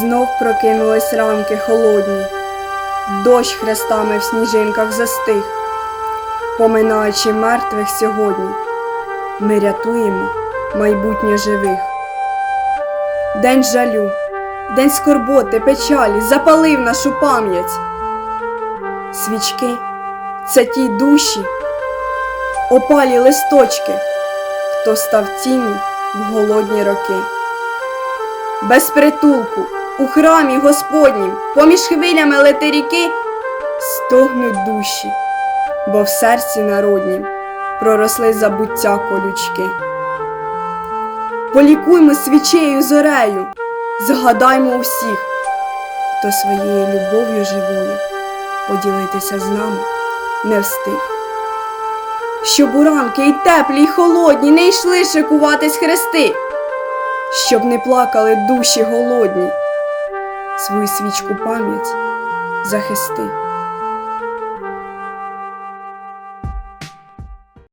Знов прокинулись ранки холодні, дощ хрестами в сніжинках застиг, поминаючи мертвих сьогодні, ми рятуємо майбутнє живих. День жалю, день скорботи, печалі запалив нашу пам'ять. Свічки це ті душі, опалі листочки, хто став тінню в голодні роки. Без притулку, у храмі Господнім, поміж хвилями лети ріки, стогнуть душі, бо в серці народнім проросли забуття колючки. Полікуймо свічею зорею, згадаймо усіх, хто своєю любов'ю живою поділитися з нами не встиг. Щоб у ранки й теплі, й холодні не йшли шикуватись хрести, щоб не плакали душі голодні, свою свічку пам'ять захисти.